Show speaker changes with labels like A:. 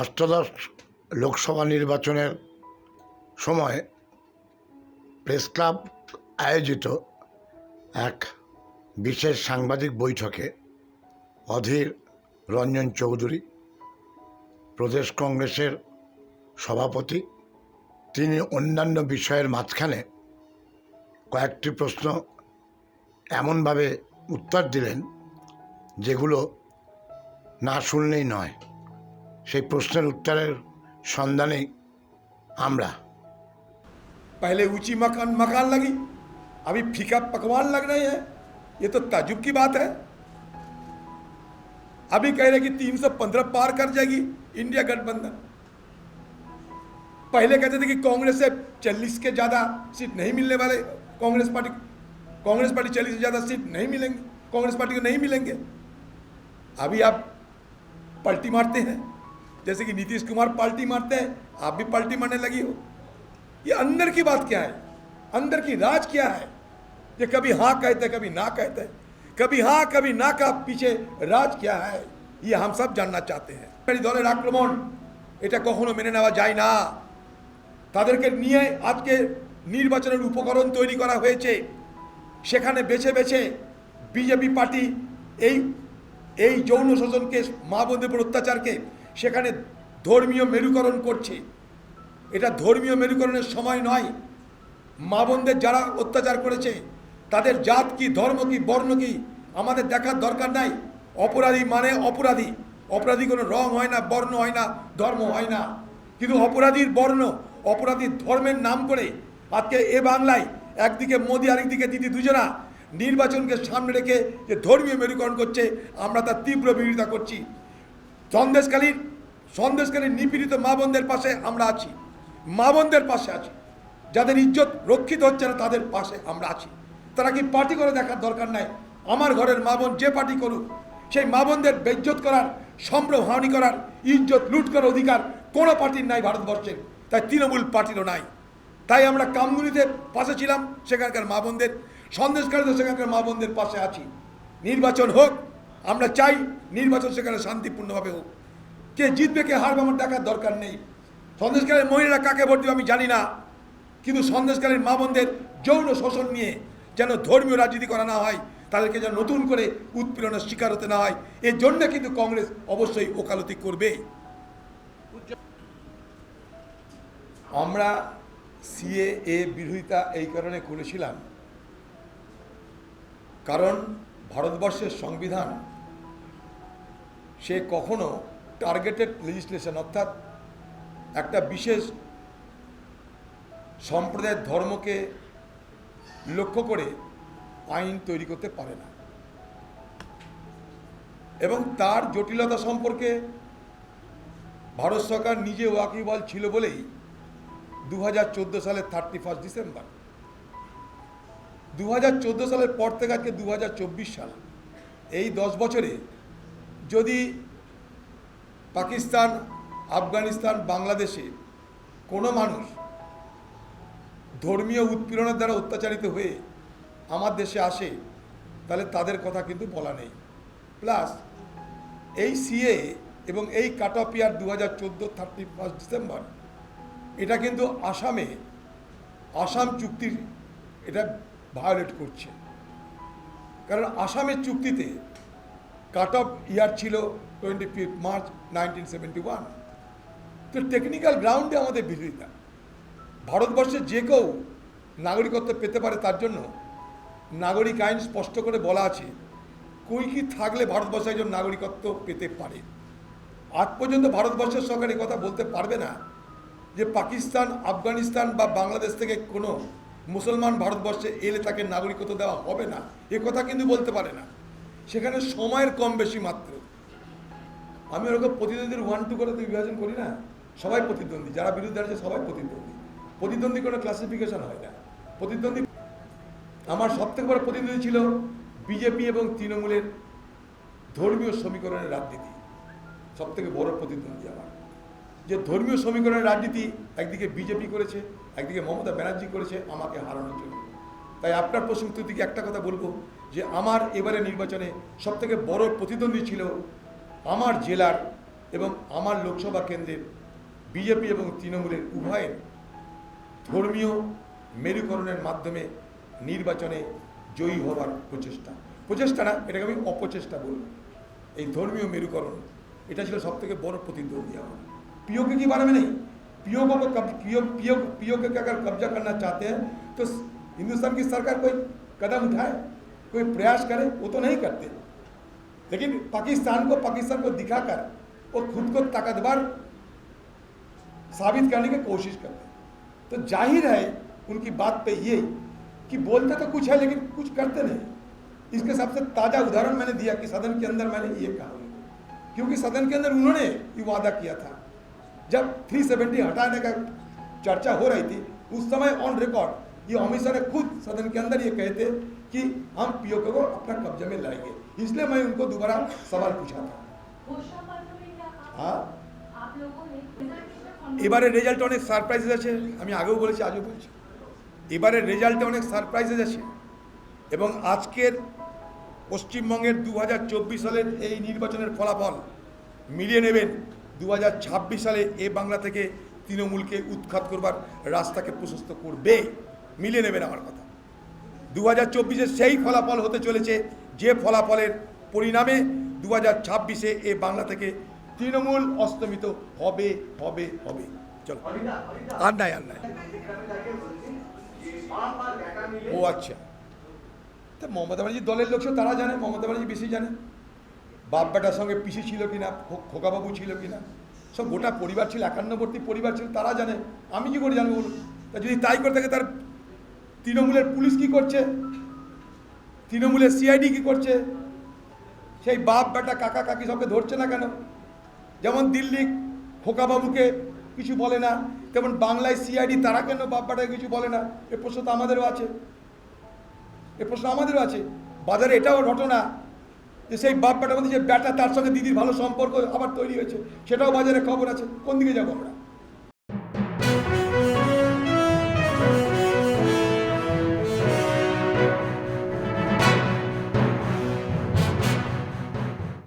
A: অষ্টাদশ লোকসভা নির্বাচনের সময় প্রেস ক্লাব আয়োজিত এক বিশেষ সাংবাদিক বৈঠকে অধীর রঞ্জন চৌধুরী, প্রদেশ কংগ্রেসের সভাপতি, তিনি অন্যান্য বিষয়ের মাঝখানে কয়েকটি প্রশ্ন এমনভাবে উত্তর দিলেন যেগুলো না শুনলেই নয়। সেই প্রশ্নের উত্তরের সন্ধানেই আমরা
B: पहले ऊंची मकान मकान लगी अभी फीका पकवान लग रहे हैं ये तो ताजुब की बात है अभी कह रहे कि 315 पार कर जाएगी इंडिया गठबंधन पहले कहते थे कि कांग्रेस से 40 के ज़्यादा सीट नहीं मिलने वाले कांग्रेस पार्टी कांग्रेस पार्टी 40 से ज़्यादा सीट नहीं मिलेंगे कांग्रेस पार्टी को नहीं मिलेंगे अभी आप पलटी मारते हैं जैसे कि नीतीश कुमार पलटी मारते हैं आप भी पलटी मारने लगी हो ये अंदर की बात क्या है अंदर की राज क्या है ये कभी हाँ कहते कभी ना कहते कभी हाँ कभी ना का पीछे রাজ क्या है ये हम सब जानना चाहते हैं এই দলের আক্রমণ এটা কখনো মেনে নেওয়া যায় না তাদেরকে নিয়ে আজকে নির্বাচনের উপকরণ তৈরি করা হয়েছে সেখানে বেছে বেছে বিজেপি পার্টি এই এই যৌন শোষণকে মা বোনদের উপর অত্যাচারকে সেখানে ধর্মীয় মেরুকরণ করছে। এটা ধর্মীয় মেরুকরণের সময় নয়। মা বোনদের যারা অত্যাচার করেছে, তাদের জাত কি, ধর্ম কি, বর্ণ কি, আমাদের দেখার দরকার নাই। অপরাধী মানে অপরাধী। অপরাধী কোনো রং হয় না, বর্ণ হয় না, ধর্ম হয় না। কিন্তু অপরাধীর বর্ণ, অপরাধীর ধর্মের নাম করে আজকে এ বাংলায় একদিকে মোদী, আরেকদিকে দিদি দুজনা নির্বাচনকে সামনে রেখে যে ধর্মীয় মেরুকরণ করছে, আমরা তার তীব্র বিরোধিতা করছি। সন্দেশকালীন সন্দেশকালীন নিপীড়িত মা বোনদের পাশে আমরা আছি। মা বোনদের পাশে আছি। যাদের ইজ্জত রক্ষিত হচ্ছে না, তাদের পাশে আমরা আছি। তারা কি পার্টি করে দেখার দরকার নাই? আমার ঘরের মা বোন যে পার্টি করুক, সেই মা বোনদের বেজ্জত করার, সম্ভ্রম হানি করার, ইজ্জত লুট করার অধিকার কোনো পার্টির নাই ভারতবর্ষে তাই তৃণমূল পার্টিরও নাই। তাই আমরা কামগুলিতে পাশে ছিলাম, সেখানকার মা বোনদের সন্দেশকারীদের সেখানকার মা বোনদের পাশে আছি। নির্বাচন হোক আমরা চাই নির্বাচন সেখানে শান্তিপূর্ণভাবে হোক। কে জিতবে, কে হারবে, আমার দেখার দরকার নেই। সন্দেশকারীর মহিলারা কাকে ভোট দেবে আমি জানি না। কিন্তু সন্দেশকারীর মা বোনদের যৌন শোষণ নিয়ে যেন ধর্মীয় রাজনীতি করা না হয়, তাদেরকে যেন নতুন করে উৎপীড়নের শিকার হতে না হয়, এর জন্য কিন্তু কংগ্রেস অবশ্যই ওকালতি করবে। আমরা সিএ এ বিরোধিতা এই কারণে করেছিলাম। কারণ ভারতবর্ষের সংবিধান সে কখনো টার্গেটেড লেজিসলেশন অর্থাৎ একটা বিশেষ সম্প্রদায়ের ধর্মকে লক্ষ্য করে আইন তৈরি করতে পারে না। এবং তার জটিলতা সম্পর্কে ভারত সরকার নিজে ওয়াকিবল ছিল বলেই দু হাজার চোদ্দ সালের থার্টি ফার্স্ট ডিসেম্বর দু হাজার চোদ্দ সালের পর থেকে আজকে দু সাল, এই দশ বছরে যদি পাকিস্তান, আফগানিস্তান, বাংলাদেশে কোনো মানুষ ধর্মীয় উৎপীড়নের দ্বারা অত্যাচারিত হয়ে আমার দেশে আসে, তাহলে তাদের কথা কিন্তু বলা নেই। প্লাস এই সিএ এবং এই কাট অফ ইয়ার দু হাজার চোদ্দ, থার্টি ফার্স্ট ডিসেম্বর, এটা কিন্তু আসামে, আসাম চুক্তির এটা ভায়োলেট করছে। কারণ আসামের চুক্তিতে কাট অফ ইয়ার ছিল twenty fifth March nineteen seventy one তো টেকনিক্যাল গ্রাউন্ডে আমাদের বিরোধিতা। ভারতবর্ষে যে কেউ নাগরিকত্ব পেতে পারে তার জন্য নাগরিক আইন স্পষ্ট করে বলা আছে, কই কি থাকলে ভারতবর্ষে একজন নাগরিকত্ব পেতে পারে। আজ পর্যন্ত ভারতবর্ষের সরকার কথা বলতে পারবে না যে পাকিস্তান, আফগানিস্তান বা বাংলাদেশ থেকে কোনো মুসলমান ভারতবর্ষে এলে তাকে নাগরিকত্ব দেওয়া হবে না। এ কথা কিন্তু বলতে পারে না। সেখানে সময়ের কম বেশি মাত্র। আমি ওরকম প্রতিদ্বন্দ্বীর ওয়ান টু করে তো বিভাজন করি না। সবাই প্রতিদ্বন্দ্বী, যারা বিরুদ্ধে আছে সবাই প্রতিদ্বন্দ্বী। প্রতিদ্বন্দ্বী কোনো ক্লাসিফিকেশন হয় না। প্রতিদ্বন্দ্বী আমার সবথেকে বড় প্রতিদ্বন্দ্বী ছিল বিজেপি এবং তৃণমূলের ধর্মীয় সমীকরণের রাজনীতি। সবথেকে বড় প্রতিদ্বন্দ্বী আমার। যে ধর্মীয় সমীকরণের রাজনীতি একদিকে বিজেপি করেছে, একদিকে মমতা ব্যানার্জি করেছে আমাকে হারানোর জন্য। তাই আপনার প্রশ্ন দিকে একটা কথা বলব। যে আমার এবারে নির্বাচনে সবথেকে বড় প্রতিদ্বন্দ্বী ছিল আমার জেলার এবং আমার লোকসভা কেন্দ্রের বিজেপি এবং তৃণমূলের উভয়ের ধর্মীয় মেরুকরণের মাধ্যমে নির্বাচনে জয়ী হওয়ার প্রচেষ্টা প্রচেষ্টা না এটাকে আমি অপচেষ্টা বলব এই ধর্মীয় মেরুকরণ এটা ছিল সব থেকে বড় প্রতিদ্বন্দ্বী আমার पीओ के की बारे में नहीं पीओ को कब पीओ पीओ पीओ के अगर कब्जा करना चाहते हैं तो हिंदुस्तान की सरकार कोई कदम उठाए कोई प्रयास करे, वो तो नहीं करते। लेकिन पाकिस्तान को पाकिस्तान को दिखाकर वो खुद को ताकतवर साबित करने की कोशिश करते तो ज़ाहिर है, उनकी बात पे ये कि बोलते तो कुछ है, लेकिन कुछ करते नहीं। इसके सबसे ताज़ा उदाहरण मैंने दिया कि सदन के अंदर मैंने ये कहा। क्योंकि सदन के अंदर उन्होंने ये वादा किया था। जब 370 हटाने का चर्चा हो रही थी, उस समय ऑन रिकॉर्ड ये अमित शाह ने खुद सदन के अंदर ये कहते कि हम पीओके को अपना कब्जे में लाएंगे इसलिए मैं उनको दोबारा सवाल पूछा था
C: ঘোষণা পত্র में क्या आप-
B: हाँ
C: आप लोगों ने रिजल्ट
B: এবারে রেজাল্ট অনেক সারপ্রাইজেস আছে আমি আগেও বলেছি আজও বলছি এবারে রেজাল্টে অনেক সারপ্রাইজেস আছে এবং আজকের পশ্চিমবঙ্গের দু সালের এই নির্বাচনের ফলাফল মিলিয়ে নেবেন দু সালে এ বাংলা থেকে তৃণমূলকে উৎখাত করবার রাস্তাকে প্রশস্ত করবে মিলিয়ে নেবেন আমার কথা দু হাজার চব্বিশে সেই ফলাফল হতে চলেছে যে ফলাফলের পরিণামে দু হাজার ছাব্বিশে এ বাংলা থেকে তৃণমূল অস্তমিত হবে হবে হবে। চলো। আর নাই আর নাই। ও আচ্ছা। তা মমতা ব্যানার্জির দলের লোক তারা জানে, মমতা ব্যানার্জি বেশি জানে। বাপ বেটার সঙ্গে পিসি ছিল কিনা খোকাবাবু ছিল কিনা, সব গোটা পরিবার ছিল, একান্নবর্তী পরিবার ছিল, তারা জানে। আমি কি করে জানব তা যদি তাই করে থাকে, তার তৃণমূলের পুলিশ কি করছে? তৃণমূলের সিআইডি কি করছে? সেই বাপ, বেটা, কাকা, কাকি সবকে ধরছে না কেন? যেমন দিল্লি খোকাবাবুকে কিছু বলে না, তেমন বাংলায় সিআইডি তারা কেন বাপ, বেটাকে কিছু বলে না? এ প্রশ্ন তো আমাদেরও আছে। এ প্রশ্ন আমাদেরও আছে। বাজারে এটাও ঘটনা যে সেই বাপ, বেটার মধ্যে যে ব্যাটা তার সঙ্গে দিদির ভালো সম্পর্ক আবার তৈরি হয়েছে, সেটাও বাজারে খবর আছে। কোন দিকে যাব আমরা?